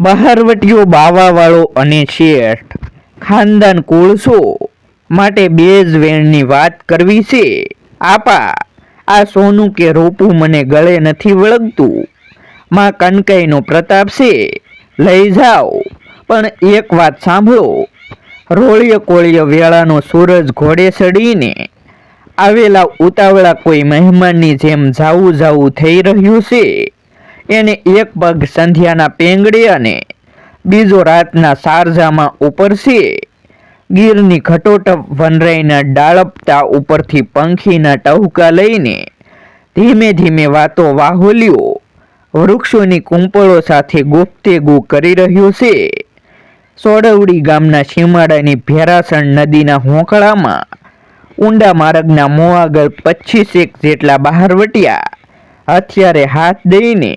બહારવટીઓ બાવાવાળો અને શેઠ. ખાનદાન કોળસો માટે બે જ વેણની વાત કરવી છે. આપા, આ સોનું કે રોપું મને ગળે નથી વળગતું. માં કનકાઈનો પ્રતાપ છે. લઈ જાઓ, પણ એક વાત સાંભળો. રોળીય કોળીય વેળાનો સૂરજ ઘોડે ચડીને આવેલા ઉતાવળા કોઈ મહેમાનની જેમ જાવું જાવું થઈ રહ્યું છે. એને એક પગ સંધ્યાના પેંગડે અને બીજો રાતના સારજામાં ઉપરશે ગીરની ઘટોટપ વનરાઈના ડાળપતા ઉપરથી પંખીના ટહુકા લઈને ધીમે ધીમે વાતો વાહોલ્યો. વૃક્ષોની કુંપળો સાથે ગુપ્તેગુ કરી રહ્યો છે. સોડવડી ગામના શિમાડાની ભેરાસણ નદીના હોંકળામાં ઊંડા માર્ગના મોં આગળ પચીસેક જેટલા બહારવટિયા હથિયારે હાથ દઈને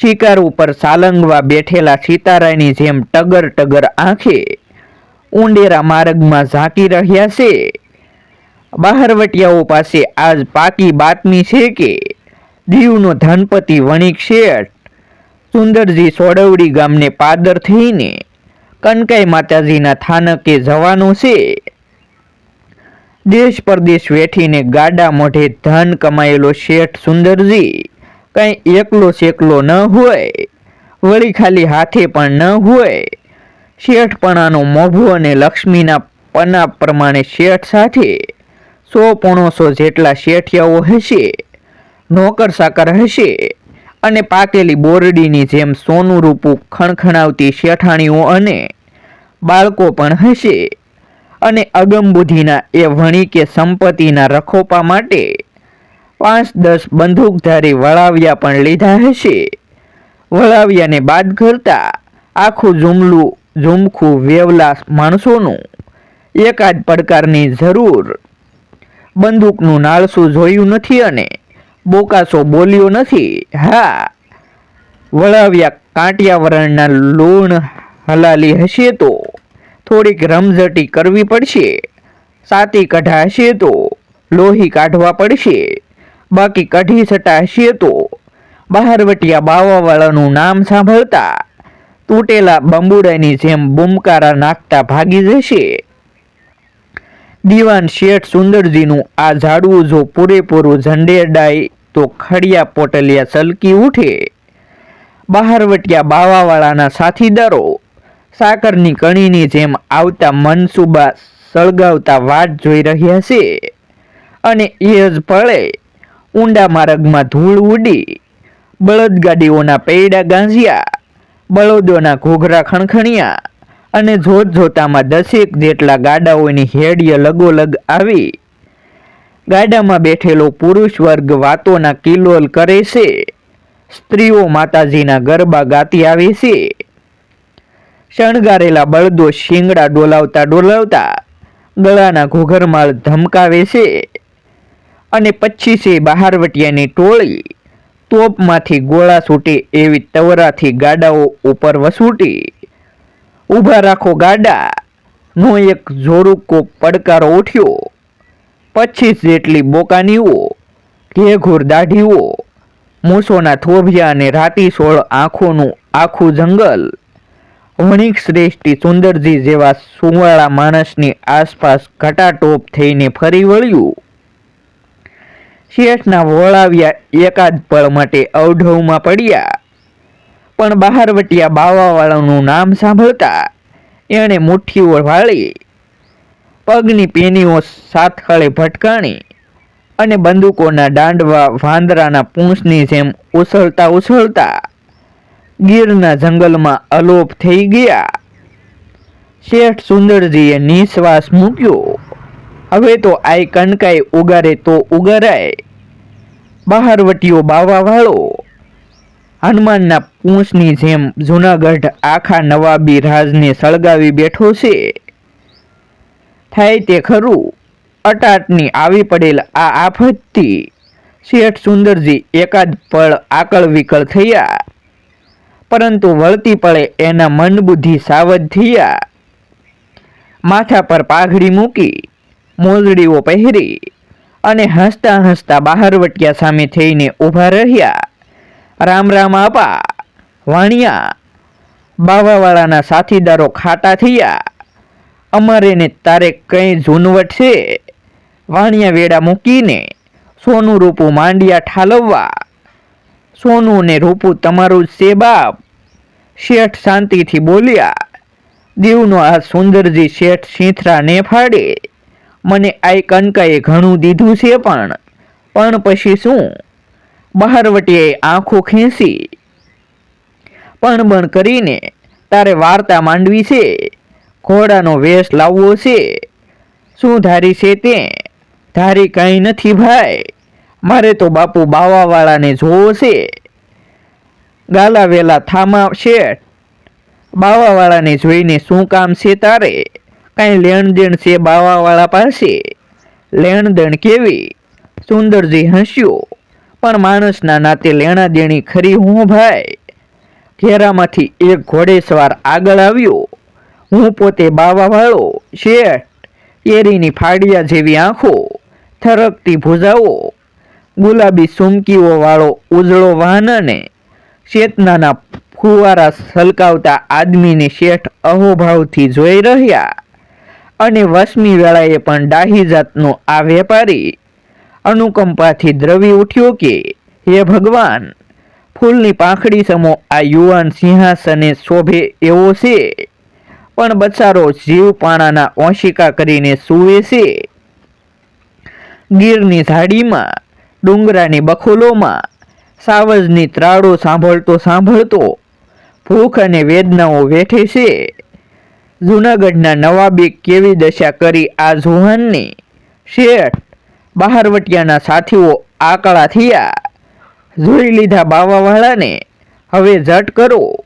શિકાર ઉપર સાલંગવા બેઠેલા સિતારાની જેમ ટગર ટગર આંખે ઊંડેરા માર્ગમાં ઝાંકી રહ્યા છે. બહારવટિયાઓ પાસે આજ પાકી બાતમી છે કે દીવનો ધનપતિ વણિક શેઠ સુંદરજી સોડવડી ગામને પાદર થઈને કનકાઈ માતાજીના થાનકે જવાનો છે. દેશ પરદેશ વેઠીને ગાડા મોઢે ધન કમાયેલો શેઠ સુંદરજી કઈ એકલો શેકલો ન હોય, વળી ખાલી હાથે પણ ન હોય. શેઠપણાનો મોભો અને લક્ષ્મીના પના પ્રમાણે શેઠ સાથે સો પોણોસો જેટલા શેઠિયાઓ હશે, નોકર સાકર હશે અને પાકેલી બોરડીની જેમ સોનું રૂપું ખણખણાવતી શેઠાણીઓ અને બાળકો પણ હશે. અને અગમબુદ્ધિના એ વણી કે સંપત્તિના રખોપા માટે પાંચ દસ બંદૂકધારી વળાવ્યા પણ લીધા હશે. વળાવ્યાને બાદ કરતા આખું જુમલું, ઝુમખું વેવલા માણસોનું એકાદ પડકારની જરૂર. બંદૂકનું નાળસું જોયું નથી અને બોકાસો બોલ્યો નથી. હા, વળાવ્યા કાંટિયાવરણના લૂણ હલાલી હશે તો થોડીક રમઝટી કરવી પડશે. સાતી કઢા હશે તો લોહી કાઢવા પડશે. બાકી કઢી છટા હશે તો બહારવટિયા બાવાવાળાનું નામ સાંભળતા તૂટેલા બંબુડાની જેમ બુમકારા નાખતા ભાગી જશે. દીવાન શેઠ સુંદરજીનું આ ઝાડવું જો પૂરેપૂરું ઝંડેરડાય તો ખડિયા પોટલિયા સલકી ઉઠે. બહારવટિયા બાવાવાળાના સાથીદારો સાકરની કણીની જેમ આવતા મનસુબા સળગાવતા વાટ જોઈ રહ્યા છે. અને એ જ પળે ઊંડા માર્ગમાં ધૂળ ઉડી. બળદગાડીઓના પૈડા ગાંજ્યા. બળદોના ઘોઘરા ખણખણ્યા. અને જોત જોતામાં દસેક જેટલા ગાડાઓની હેડીએ લગોલગ આવી. ગાડામાં બેઠેલો પુરુષ વર્ગ વાતોના કિલોલ કરે છે. સ્ત્રીઓ માતાજીના ગરબા ગાતી આવે છે. શણગારેલા બળદો શિંગડા ડોલાવતા ડોલાવતા ગળાના ઘોઘરમાળ ધમકાવે છે. અને પચીસે બહારવટિયાની ટોળી. તોપમાંથી ગોળા છૂટે એવી તવરાથી ગાડાઓ ઉપર વસૂટી. ઊભા રાખો ગાડા. નો એક જોરુકો પડકારો ઉઠ્યો. પચીસ જેટલી બોકાનીઓ, ઘેઘૂર દાઢીઓ, મૂસોના થોભિયા અને રાતીસોળ આંખોનું આખું જંગલ. વણિક શ્રેષ્ઠી સુંદરજી જેવા સુવાળા માણસની આસપાસ ઘટાટોપ થઈને ફરી વળ્યું. શેઠના વળાવ્યા એકાદ પળ માટે અવઢવમાં પડ્યા. પણ બહારવટિયા બાવાવાળાનું નામ સાંભળતા એણે મુઠ્ઠીઓ વાળી, પગની પેનીઓ સાથળે ભટકાણી અને બંદૂકોના દાંડવા વાંદરાના પૂંછની જેમ ઉછળતા ઉછળતા ગીરના જંગલમાં અલોપ થઈ ગયા. શેઠ સુંદરજીએ નિશ્વાસ મૂક્યો. હવે તો આઈ કનકાઈ ઉગારે તો ઉગારાય. બહારવટીઓ બાવાવાળો. હનુમાનના પૂંછની જેમ જૂનાગઢ આખા નવાબી રાજને સળગાવી બેઠો છે. થાય તે ખરું. અટાટની આવી પડેલ આ આફતથી શેઠ સુંદરજી એકાદ પળ આકળ વિકળ થયા. પરંતુ વળતી પળે એના મન બુદ્ધિ સાવધ થયા. માથા પર પાઘડી મૂકી મોજડીઓ પહેરી. અને હસતા હસતા બહારવટિયા સામે થઈને ઊભા રહ્યા. રામ રામ આપા, વાણિયા. બાવાવાળાના સાથીદારો ખાટા થયા. અમારે ને તારે કંઈ ઝૂનવટ છે? વાણિયા વેડા મૂકીને સોનું રૂપું માંડિયા ઠાલવવા. સોનું ને રૂપું તમારું છે બાપ. શેઠ શાંતિથી બોલ્યા, દીવનો આ સુંદરજી શેઠ શીંથરા ને ફાડે. મને આઈ કનકાએ ઘણું દીધું છે પણ પણ પછી શું? બહારવટીએ આંખો ખેંચી. પણ બણ કરીને તારે વાર્તા માંડવી છે, ઘોડાનો વેશ લાવવો છે. શું ધારી છે તે? ધારી કંઈ નથી ભાઈ. મારે તો બાપુ બાવાવાળાને જોવો છે. ગાલા વેલા થામા શેઠ. બાવાવાળાને જોઈને શું કામ છે તારે? કાંઈ લેણ દેણ છે બાવાવાળા પાસે? લેણ દેણ કેવી? સુંદરજી હસ્યો. પણ માણસના નાતે લેણા દેણી ખરી હું ભાઈ? ઘેરામાંથી એક ઘોડેસવાર આગળ આવ્યો. હું પોતે બાવાવાળો, શેઠ, કેરીની ફાડિયા જેવી આંખો, થરકતી ભૂજાઓ, ગુલાબી સુમકીઓ વાળો ઉજળો વાહન અને ચેતનાના ફુવારા સલકાવતા આદમીને શેઠ અહોભાવથી જોઈ રહ્યા. અને વસમી વેળાએ પણ ડાહી જાતનો આ વેપારી અનુકંપાથી દ્રવી ઉઠ્યો કે, હે ભગવાન, ફૂલની પાંખડી સમો આ યુવાન સિંહાસને શોભે એવો છે? પણ બચારો જીવ પાણાના ઓશિકા કરીને સૂવે છે? ગીરની ઝાડીમાં, ડુંગરાની બખોલોમાં, સાવજની ત્રાળો સાંભળતો સાંભળતો, ભૂખ અને વેદનાઓ વેઠે છે? જૂનાગઢના નવાબે કેવી દશા કરી આ જુહાનની? શેઠ, બહારવટિયાના સાથીઓ આકળા થયા. જોઈ લીધા બાવાવાળાને. હવે ઝટ કરો.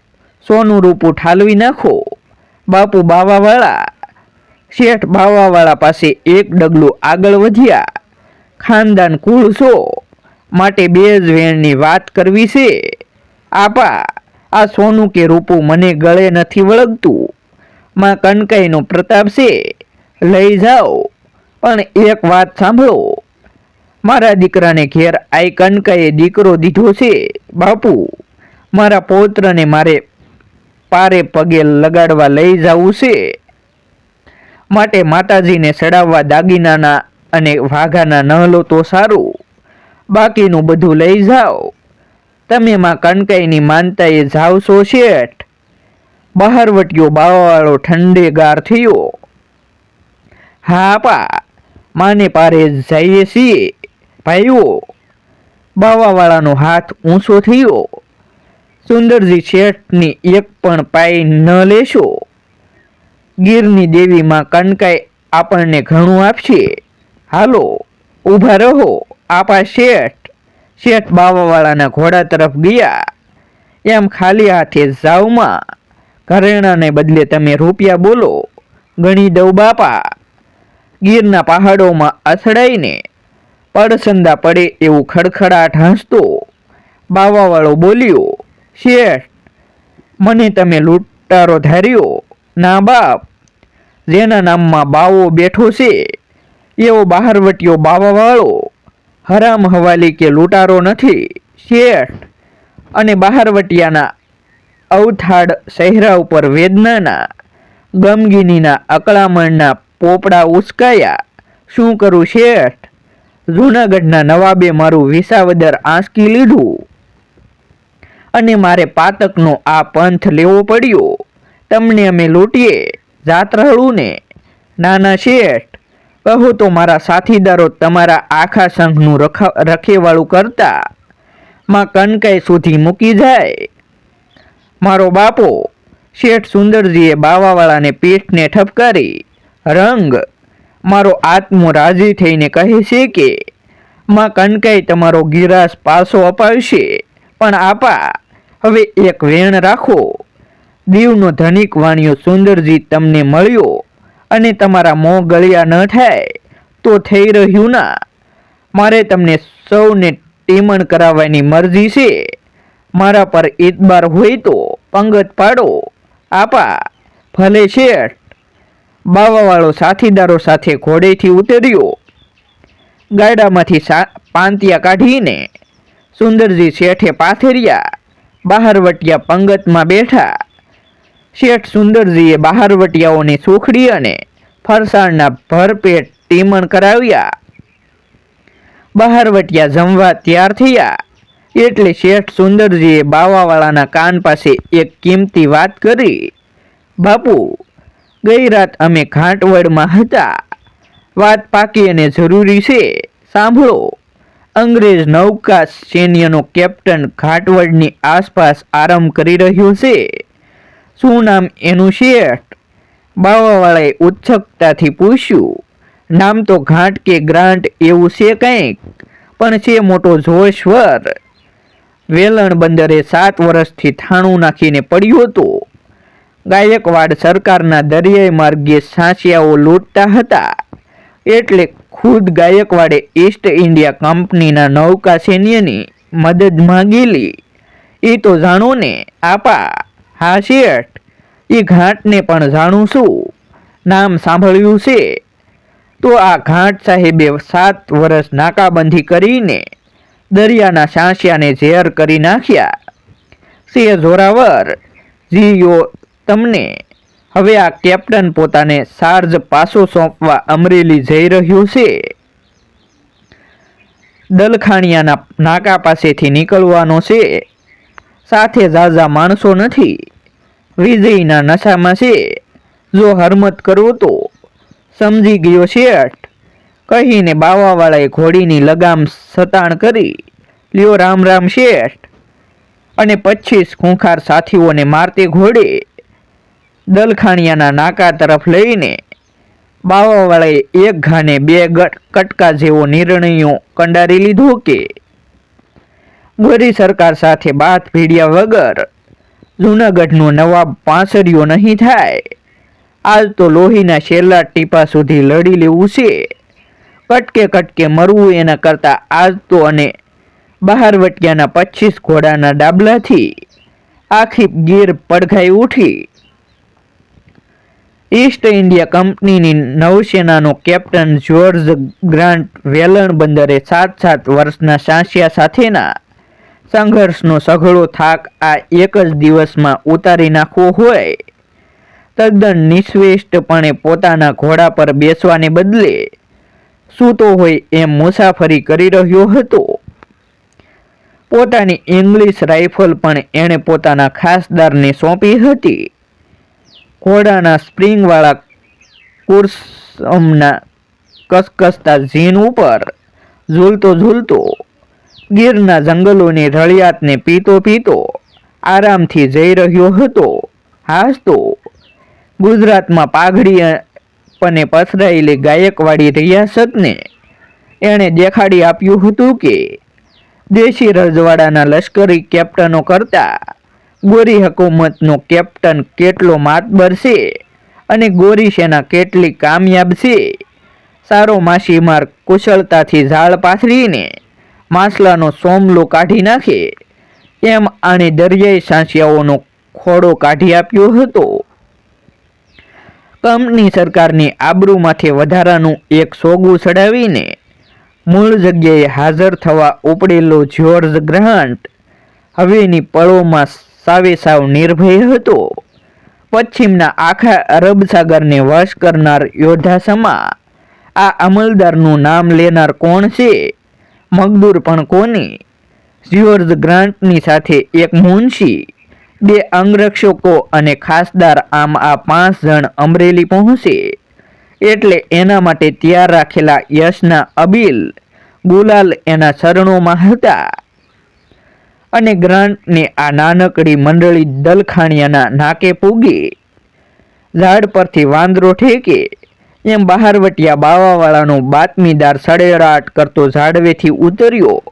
સોનું રૂપું ઠાલવી નાખો. બાપુ બાવાવાળા. શેઠ બાવાવાળા પાસે એક ડગલું આગળ વધ્યા. ખાનદાન કુળ છો. માટે બે જ વેણની વાત કરવી છે. આપા, આ સોનું કે રૂપું મને ગળે નથી વળગતું. માં કનકાઈનો પ્રતાપ છે. લઈ જાઓ. પણ એક વાત સાંભળો. મારા દીકરાને ઘેર આઈ કનકાએ દીકરો દીધો છે, બાપુ. મારા પૌત્રને મારે પારે પગે લગાડવા લઈ જવું છે. માટે માતાજીને ચડાવવા દાગીનાના અને વાઘાના ન લો તો સારું. બાકીનું બધું લઈ જાઓ. તમે માં કનકાઈની માનતાએ જાવશો શેઠ. બહારવટીયો બાવાવાળો ઠંડેગાર થયો. હા પા, માને પારે જઈએ છીએ, ભાઈઓ. બાવાવાળાનો હાથ ઊંચો થયો. સુંદરજી શેઠની એક પણ પાઈ ન લેશો. ગીરની દેવીમાં કનકાઈ આપણને ઘણું આપશે. હાલો, ઊભા રહો, આપા શેઠ. શેઠ બાવાવાળાના ઘોડા તરફ ગયા. એમ ખાલી હાથે જાવમાં ઘરેણાને બદલે તમે રૂપિયા બોલો. ગણી દઉં બાપા. ગીરના પહાડોમાં અથડાઈને પડસંદા પડે એવું ખડખડાટ હસતો. બાવાવાળો બોલ્યો, શેઠ, મને તમે લૂંટારો ધાર્યો. ના બાપ, જેના નામમાં બાવો બેઠો છે, એવો બહારવટીયો બાવાવાળો. હરામ હવાલી કે લૂંટારો નથી. શેઠ, અને બહારવટિયાના અવથાડ સહેરા ઉપર વેદનાના, ગમગીનીના અકળામણના પોપડા ઉસકાયા. શું કરું શેઠ? જૂનાગઢના નવાબે મારું વિસાવદર આંસકી લીધું. અને મારે પાતકનો આ પંથ લેવો પડ્યો. તમને અમે લૂંટીએ ને નાના શેઠ, કહો તો મારા સાથીદારો તમારા આખા સંઘનું રખા, રખેવાળું કરતા. માં કનકાઈ સુધી મૂકી જાય. મારો બાપો શેઠ સુંદરજીએ બાવાવાળાને પીઠને ઠપકારી, રંગ, મારો આત્મો રાજી થઈને કહે છે કે, માં કનકાઈ તમારો ગિરાસ પાછો અપાવશે, પણ આપા, હવે એક વેણ રાખો. દીવનો ધનિક વાણિયો સુંદરજી તમને મળ્યો અને તમારા મોં ગળ્યા ન થાય, તો થઈ રહ્યું ના. મારે તમને સૌને ટીમણ કરાવવાની મરજી છે. મારા પર ઇતબાર હોય તો પંગત પાડો. આપા, ભલે શેઠ, બાવાવાળો સાથીદારો સાથે ઘોડેથી ઉતર્યો. ગાડામાંથી પાંતિયા કાઢીને સુંદરજી શેઠે પાથર્યા બહારવટિયા પંગતમાં બેઠા. શેઠ સુંદરજીએ બહારવટિયાઓની સુખડી અને ફરસાણના ભરપેટ ટીમણ કરાવ્યા. બહારવટિયા જમવા તૈયાર થયા. એટલે શેઠ સુંદરજીએ બાવાવાળાના કાન પાસે એક કિંમતી વાત કરી. બાપુ, ગઈ રાત અમે ઘાટવડમાં હતા. વાત પાકી અને જરૂરી છે. સાંભળો. અંગ્રેજ નૌકા સૈન્યનો કેપ્ટન ઘાટવડની આસપાસ આરામ કરી રહ્યો છે. શું નામ એનું શેઠ? બાવાવાળાએ ઉત્સુકતાથી પૂછ્યું. નામ તો ઘાટ કે ગ્રાન્ટ એવું છે કંઈક, પણ છે મોટો જોશવર વેલણ બંદરે સાત વર્ષથી થાણું નાખીને પડ્યું હતું. ગાયકવાડ સરકારના દરિયાઈ માર્ગે સાંસિયાઓ લૂંટતા હતા. એટલે ખુદ ગાયકવાડે ઈસ્ટ ઇન્ડિયા કંપનીના નૌકા સૈન્યની મદદ માંગેલી. એ તો જાણો ને, આપા હા એ ઘાટને પણ જાણું છું. નામ સાંભળ્યું છે. તો આ ઘાટ સાહેબે સાત વર્ષ નાકાબંધી કરીને દરિયાના સાંસિયાને ઝેર કરી નાખ્યા. સિંહ જોરાવર જીઓ તમને. હવે આ કેપ્ટન પોતાને સાર્જ પાછો સોંપવા અમરેલી જઈ રહ્યો છે. દલખાણિયાના નાકા પાસેથી નીકળવાનો છે. સાથે ઝાઝા માણસો નથી. વિજયના નશામાં છે. જો હરમત કરવો તો સમજી ગયો શેઠ. કહીને બાવાવાળાએ ઘોડીની લગામ સતાણ કરી, લ્યો રામ રામ શેઠ. અને પચીસ ખૂંખાર સાથીઓને મારતે ઘોડે, દલખાણિયાના નાકા તરફ લઈને બાવાવાળાએ એક ઘાને બે કટકા જેવો નિર્ણયો કંડારી લીધો કે ગોરી સરકાર સાથે બાત ભીડ્યા વગર જૂનાગઢનો નવાબ પાંસરીઓ નહીં થાય. આજ તો લોહીના છેલ્લા ટીપા સુધી લડી લેવું છે. કટકે કટકે મરવું એના કરતાં આજ તો અને બહાર બહારવટિયાના પચીસ ઘોડાના ડાબલાથી આખી ગીર પડઘાઈ ઉઠી. ઈસ્ટ ઇન્ડિયા કંપનીની નૌસેનાનો કેપ્ટન જ્યોર્જ ગ્રાન્ટ વેલણ બંદરે સાત સાત વર્ષના સાંસિયા સાથેના સંઘર્ષનો સઘળો થાક આ એક જ દિવસમાં ઉતારી નાખવો હોય. તદ્દન નિશ્વેષ્ટપણે પોતાના ઘોડા પર બેસવાને બદલે સૂતો હોય એમ મુસાફરી કરી રહ્યો હતો. પોતાની ઇંગ્લિશ રાઇફલ પણ એણે પોતાના ખાસદારને સોંપી હતી. ઘોડાના સ્પ્રિંગવાળા કુર્સમના કસકસતા ઝીન ઉપર ઝૂલતો ઝૂલતો ગીરના જંગલોની રળિયાતને પીતો પીતો આરામથી જઈ રહ્યો હતો. હાસ તો ગુજરાતમાં પાઘડી પને પથરાયેલી ગાયકવાડી રિયાસતને એણે દેખાડી આપ્યું હતું કે દેશી રજવાડાના લશ્કરી કેપ્ટનો કરતા ગોરી હકુમતનો કેપ્ટન કેટલો માતબર છે અને ગોરી સેના કેટલી કામયાબ છે. સારો માછીમાર કુશળતાથી ઝાડ પાથરીને માછલાનો સોમલો કાઢી નાખે એમ આણે દરિયાઈ સાંસિયાઓનો ખોડો કાઢી આપ્યો હતો. કંપની સરકારની આબરૂમાંથી વધારાનું એક સોગું ચડાવીને મૂળ જગ્યાએ હાજર થવા ઉપડેલો જ્યોર્જ ગ્રાન્ટ હવેની પળોમાં સાવે સાવ નિર્ભય હતો. પશ્ચિમના આખા અરબ સાગરને વશ કરનાર યોદ્ધા સમા, આ અમલદારનું નામ લેનાર કોણ છે? મગદૂર પણ કોની? જ્યોર્જ ગ્રાન્ટની સાથે એક મુનશી બે અંગરક્ષકો અને ખાસદાર આમ આ પાંચ જણ અમરેલી પહોંચે. એટલે એના માટે તૈયાર રાખેલા યશના અબીલ, ગુલાલ એના ચરણોમાં હતા. અને ગ્રાન્ટને આ નાનકડી મંડળી દલખાણિયાના નાકે પૂગી. ઝાડ પરથી વાંદરો ઠેકે. એમ બહારવટિયા બાવાવાળાનો બાતમીદાર સડેરાટ કરતો ઝાડવેથી ઉતર્યો.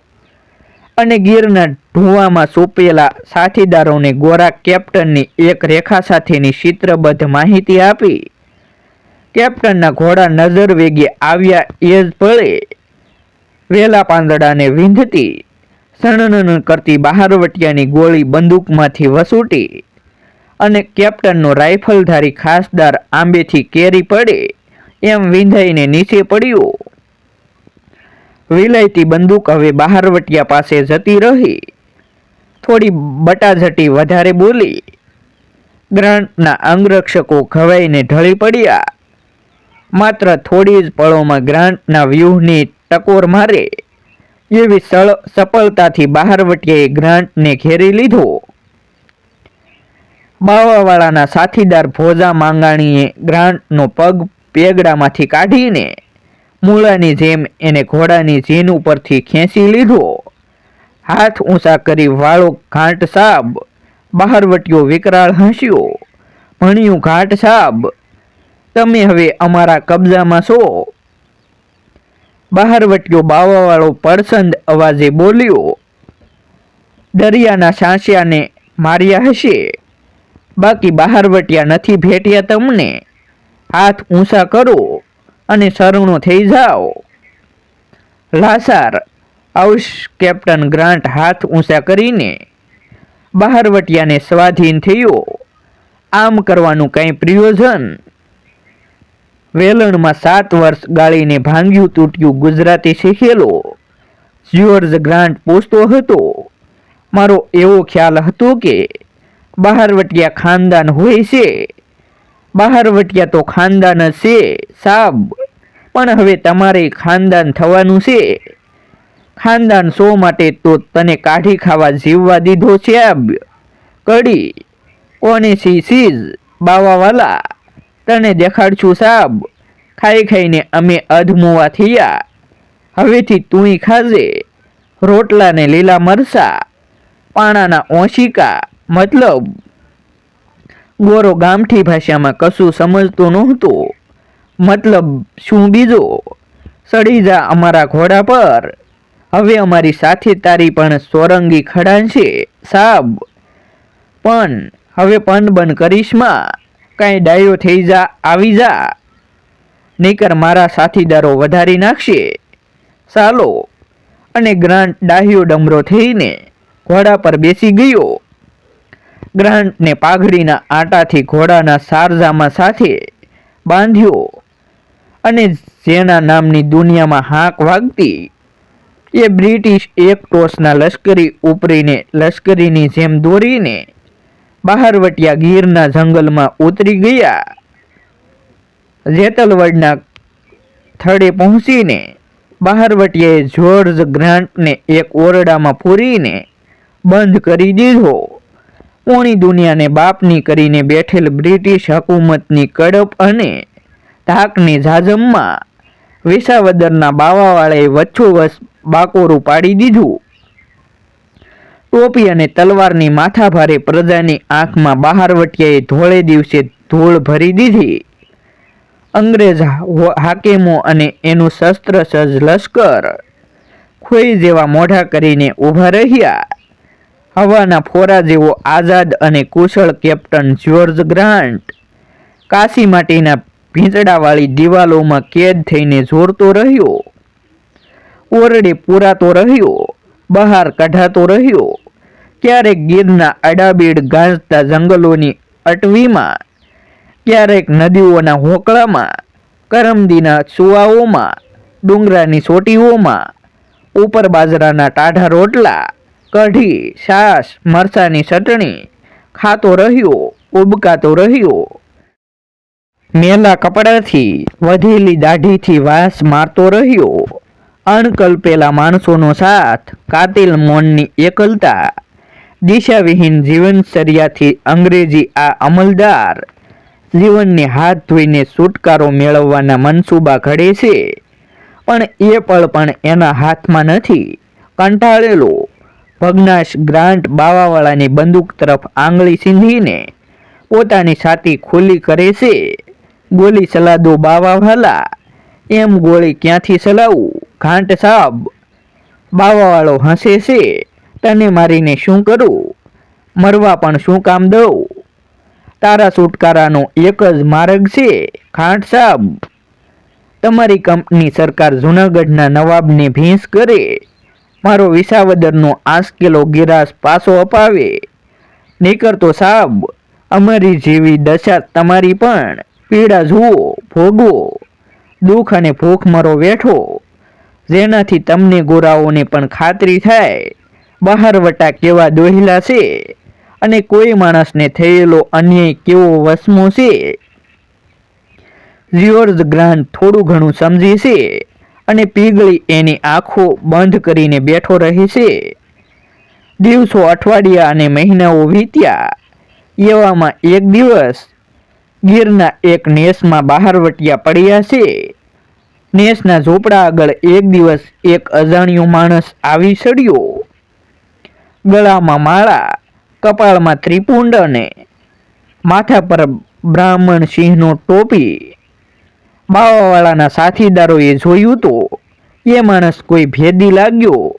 અને ગીરના ઢુવામાં સોંપેલા સાથીદારોને ગોરા કેપ્ટનની એક રેખા સાથેની ચિત્રબદ્ધ માહિતી આપી. કેપ્ટનના ઘોડા નજર વેગે આવ્યા એ જ પળે વેલા પાંદડાને વિંધતી સણનન કરતી બહારવટિયાની ગોળી બંદૂકમાંથી વસૂટી અને કેપ્ટનનો રાઇફલધારી ખાસદાર આંબેથી કેરી પડે એમ વિંધાઈને નીચે પડ્યો. વિલાયતી બંદૂક હવે બહારવટિયા પાસે જતી રહી. થોડી બટાઝટી વધારે બોલી. ગ્રાન્ટના અંગરક્ષકો ખવાઈને ઢળી પડ્યા. માત્ર થોડી જ પળોમાં ગ્રાન્ટના વ્યૂહની ટકોર મારે. એવી સફળતાથી બહારવટીયાએ ગ્રાન્ટને ઘેરી લીધો. બાવાવાળાના સાથીદાર ભોજા માંગાણીએ ગ્રાન્ટનો પગ પેગડામાંથી કાઢીને મૂળાની જેમ એને ઘોડાની જીન ઉપરથી ખેંચી લીધો. હાથ ઊંચા કરી વાળો ઘાંટ સાબ બહારવટીયો વિકરાળ હસ્યો, ભણ્યું ઘાટ સાબ, તમે હવે અમારા કબજામાં છો. બહારવટીયો બાવાવાળો પડસંદ અવાજે બોલ્યો, દરિયાના સાંસિયાને માર્યા હશે. બાકી બહારવટિયા નથી ભેટ્યા તમને. હાથ ઊંચા કરો અને શરણો થઈ જાઓ. લાસાર હાઉસ કેપ્ટન ગ્રાન્ટ હાથ ઊંચા કરીને બહારવટિયાને સ્વાધીન થયો. આમ કરવાનું કંઈ પ્રયોજન? વેલણમાં સાત વર્ષ ગાળીને ભાંગ્યું તૂટ્યું ગુજરાતી શીખેલો. જ્યોર્જ ગ્રાન્ટ પૂછતો હતો, મારો એવો ખ્યાલ હતો કે બહારવટિયા ખાનદાન હોય છે? બહારવટિયા તો ખાનદાન છે, સાબ. પણ હવે તમારે ખાનદાન થવાનું છે. ખાનદાન શો માટે તો તને કાઢી ખાવા જીવવા દીધો છે કડી, કોની સી સીઝ બાવાવાલા, તને દેખાડશું, સાબ. ખાઈ ખાઈને અમે અધમુવા થયા. હવેથી તુંય ખાજે. રોટલા ને લીલા મરસા, પાણાના ઓશિકા, મતલબ. ગોરો ગામઠી ભાષામાં કશું સમજતો નહોતો. મતલબ શું બીજો? સડી જા અમારા ઘોડા પર. હવે અમારી સાથે તારી પણ સોરંગી ખડાશે સાબ. પણ હવે પન બન કરીશમાં કાંઈ ડાયો થઈ જા, આવી જા. નહીકર મારા સાથીદારો વધારી નાખશે. ચાલો. અને ગ્રાન્ટ ડાહ્યો ડમરો થઈને ઘોડા પર બેસી ગયો. ગ્રાન્ટને પાઘડીના આટાથી ઘોડાના સારજામાં સાથે બાંધ્યો. અને જેના નામની દુનિયામાં હાંક વાગતી એ બ્રિટિશ એક ટોસના લશ્કરી ઉપરીને લશ્કરીની જેમ દોરીને બહારવટિયા ગીરના જંગલમાં ઉતરી ગયા. જેતલવડના થડે પહોંચીને બહારવટિયાએ જ્યોર્જ ગ્રાન્ટને એક ઓરડામાં પૂરીને બંધ કરી દીધો. પોણી દુનિયાને બાપની કરીને બેઠેલ બ્રિટિશ હકુમતની કડપ અને ધાકની જાજમમાં વિસાવદરના બાવાવાળાએ વચ્ચોવચ બાકોરું પાડી દીધું. ટોપી અને તલવારની માથાભારે પ્રજાની આંખમાં બહારવટિયાએ ધોળે દિવસે ધૂળ ભરી દીધી. અંગ્રેજ હાકેમો અને એનું શસ્ત્ર સજ લશ્કર ખોઈ જેવા મોઢા કરીને ઊભા રહ્યા. હવાના ફોરા જેવો આઝાદ અને કુશળ કેપ્ટન જ્યોર્જ ગ્રાન્ટ, કાશી માટીના ભીંચડાવાળી દિવાલોમાં કેદ થઈને જોરતો રહ્યો. ઓરડે પૂરાતો રહ્યો, બહાર કઢાતો રહ્યો. ક્યારેક ગીરના અડાબીડ ગાંજતા જંગલોની અટવીમાં, ક્યારેક નદીઓના હોકળામાં, કરમદીના સુવાઓમાં, ડુંગરાની સોટીઓમાં ઉપર બાજરાના ટાઢા રોટલા, કઢી, છાશ, મરચાની ચટણી ખાતો રહ્યો, ઉબકાતો રહ્યો. મેલા કપડાથી વધેલી દાઢીથી વાસ મારતો રહ્યો. અણકલ્પેલા માણસોનો સાથ, કાતિલ મૌનની એકલતા. દિશાવિહીન જીવનચર્યાથી અંગ્રેજી આ અમલદાર. જીવનને હાથ ધોઈને છુટકારો મેળવવાના મનસૂબા ઘડે છે. પણ એ પળ પણ એના હાથમાં નથી. કંટાળેલો. ભગ્નાશ ગ્રાન્ટ બાવાવાળાની બંદૂક તરફ આંગળી સીંધીને પોતાની છાતી ખુલ્લી કરે છે. ગોલી સલાદો બાવા બાવાવાલા એમ ગોળી ક્યાંથી સલાવું? ઘાંટ સાબ. બાવાવાળો હસે છે. તને મારીને શું કરું? મરવા પણ શું કામ દઉં? તારા છુટકારાનો એક જ માર્ગ છે ખાંટ સાબ. તમારી કંપની સરકાર જૂનાગઢના નવાબને ભેંસ કરે. મારો વિસાવદરનો આસકેલો ગિરાસ પાછો અપાવે. નીકળતો સાબ. અમારી જેવી દશા તમારી પણ. પીડા જુઓ ભોગવો દુઃખ અને ભૂખ મરો વેઠો. જેનાથી તમને ગોરાઓને પણ ખાતરી થાય. બહારવટા કેવા દોહિલા છે? અને કોઈ માણસને થયેલો અન્યાય કેવો વસમો છે? જ્યોર્જ ગ્રાન્ટ થોડું ઘણું સમજે છે અને પીગળી એની આંખો બંધ કરીને બેઠો રહે છે. દિવસો અઠવાડિયા અને મહિનાઓ વીત્યા. એવામાં એક દિવસ ગીરના એક નેસમાં બહારવટિયા પડ્યા છે. નેસના ઝોપડા આગળ એક દિવસ એક અજાણ્યો માણસ આવી ચડ્યો ગળામાં માળા, કપાળમાં ત્રિપુંડ અને માથા પર બ્રાહ્મણ સિંહનો ટોપી. બાવાવાળાના સાથીદારોએ જોયું તો, એ માણસ કોઈ ભેદી લાગ્યો.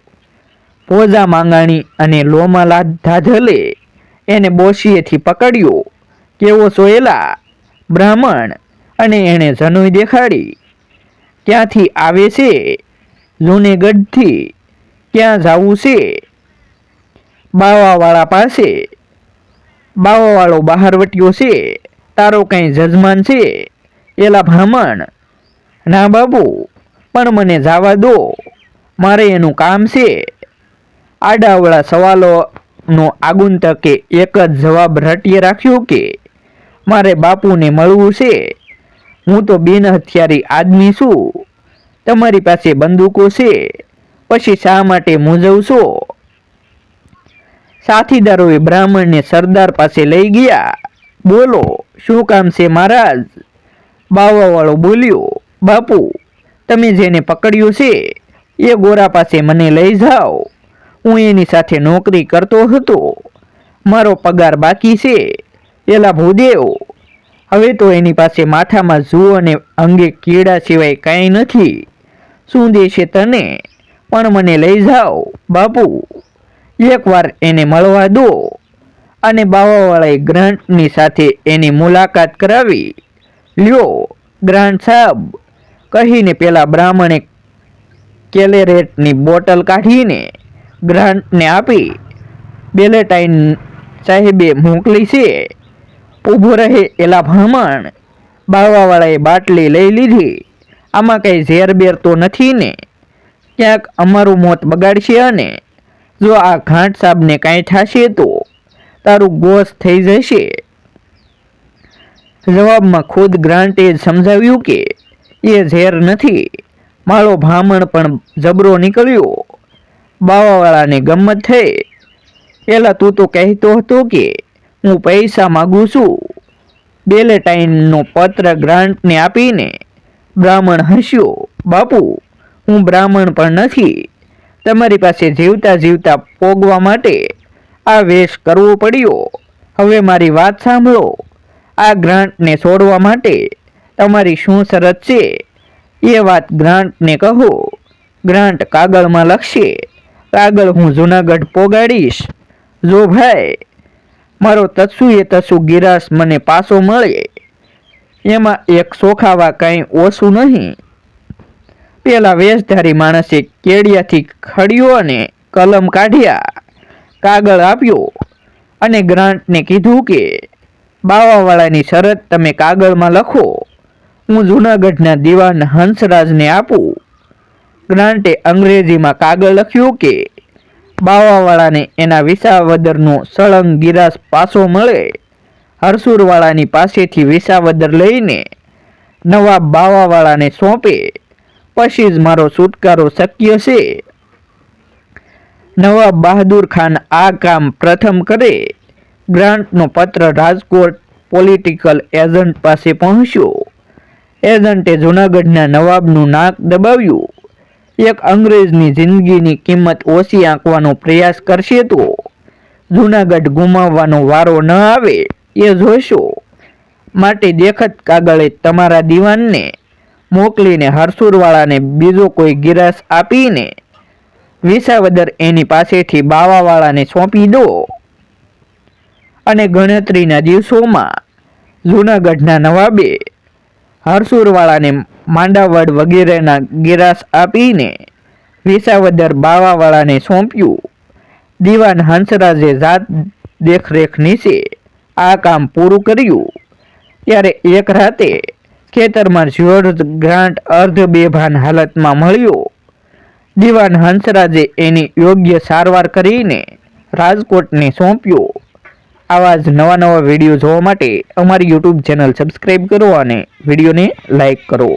પોઝા માંગાણી અને લોમા ધાધલે એને બોશીએથી પકડ્યો. કેવો સોયેલા બ્રાહ્મણ અને એણે જનોઈ દેખાડી. ત્યાંથી આવે છે, જૂનેગઢથી ક્યાં જવું છે. બાવાવાળા પાસે, બાવાવાળો બહાર વટ્યો છે. તારો કંઈ જજમાન છે? એલા બ્રાહ્મણ, ના બાબુ, પણ મને જવા દો. મારે એનું કામ છે. આડાવડા સવાલોનો આગુંતકે એક જ જવાબ રટીએ રાખ્યો કે મારે બાપુને મળવું છે. હું તો બિન હથિયારી આદમી છું. તમારી પાસે બંદૂકો છે. પછી શા માટે મૂંઝવશો? સાથીદારોએ બ્રાહ્મણને સરદાર પાસે લઈ ગયા. બોલો, શું કામ છે મહારાજ? બાવાવાળો બોલ્યો, બાપુ, તમે જેને પકડ્યું છે, એ ગોરા પાસે મને લઈ જાઓ. હું એની સાથે નોકરી કરતો હતો. મારો પગાર બાકી છે. એલા ભૂદેવ. હવે તો એની પાસે માથામાં જુઓ અને અંગે કીડા સિવાય કાંઈ નથી. શું દેશે તને? પણ મને લઈ જાઓ, બાપુ. એકવાર એને મળવા દો. અને બાવાવાળાએ ગ્રાન્ટની સાથે એની મુલાકાત કરાવી. લ્યો, ગ્રાન્ટ સાહેબ કહીને પેલા બ્રાહ્મણે કેલેરેટની બોટલ કાઢીને ગ્રાન્ટને આપી. બેલેટાઈન સાહેબે મોકલી છે. ઊભો રહે એલા બ્રાહ્મણ બાવાવાળાએ બાટલી લઈ લીધી. આમાં કંઈ ઝેરબેર તો નથી ને. ક્યાંક અમારું મોત બગાડશે અને જો આ ઘાટ સાબને કાંઈ થશે તો તારું ગોસ થઈ જશે. જવાબમાં ખુદ ગ્રાન્ટે સમજાવ્યું કે એ ઝેર નથી. મારો ભામણ પણ જબરો નીકળ્યો. બાવાવાળાને ગમત થઈ. એલા તું તો કહેતો હતો કે હું પૈસા માગું છું. બેલેટાઈનનો પત્ર ગ્રાન્ટને આપીને બ્રાહ્મણ હસ્યો. બાપુ, હું બ્રાહ્મણ પણ નથી. તમારી પાસે જીવતા જીવતા પોગવા માટે આ વેશ કરવો પડ્યો. હવે મારી વાત સાંભળો. આ ગ્રાન્ટને છોડવા માટે તમારી શું શરત છે? એ વાત ગ્રાન્ટને કહો. ગ્રાન્ટ કાગળમાં લખશે. કાગળ હું જુનાગઢ પોગાડીશ. જો ભાઈ મારો તત્સુ એ તસુ ગિરાસ મને પાછો મળે. એમાં એક સોખાવા કંઈ ઓછું નહીં. પેલા વેશધારી માણસે કેડિયાથી ખડ્યો અને કલમ કાઢ્યા. કાગળ આપ્યો અને ગ્રાન્ટને કીધું કે, બાવાવાળાની શરત તમે કાગળમાં લખો. હું જૂનાગઢના દિવાન હંસરાજને આપું. ગ્રાન્ટે અંગ્રેજીમાં કાગળ લખ્યું કે બાવાવાળાને એના વિસાવદરનો સળંગ ગિરાસ પાછો મળે. હરસુરવાળાની પાસેથી વિસાવદર લઈને નવાબ બાવાવાળાને સોંપે. પછી જ મારો છુટકારો શક્ય છે. નવાબ બહાદુર ખાન આ કામ પ્રથમ કરે. ગ્રાન્ટનો પત્ર રાજકોટ પોલિટિકલ એજન્ટ પાસે પહોંચ્યો. એજન્ટે જૂનાગઢના નવાબનું નાક દબાવ્યું. એક અંગ્રેજની જિંદગીની કિંમત ઓછી આંકવાનો પ્રયાસ કરશે તો જૂનાગઢ ગુમાવવાનો વારો ન આવે એ જોશો. માટે દેખત કાગળે તમારા દીવાનને મોકલીને હરસુરવાળાને બીજો કોઈ ગિરાસ આપીને વિસાવદર એની પાસેથી બાવાવાળાને સોંપી દો. અને ગણતરીના દિવસોમાં જૂનાગઢના નવાબે હરસુરવાળાને માંડાવડ વગેરેના ગિરાસ આપીને વિસાવદર બાવાવાળાને સોંપ્યું. દિવાન હંસરાજે જાત દેખરેખ નીચે આ કામ પૂરું કર્યું. ત્યારે એક રાતે ખેતરમાં જ્યોર્જ ગ્રાન્ટ અર્ધ બેભાન હાલતમાં મળ્યો. દિવાન હંસરાજે એની યોગ્ય સારવાર કરીને રાજકોટને સોંપ્યો. આવા જ નવા નવા વીડિયો જોવા માટે અમારી યુટ્યુબ ચેનલ સબસ્ક્રાઈબ કરો અને વિડીયોને લાઈક કરો.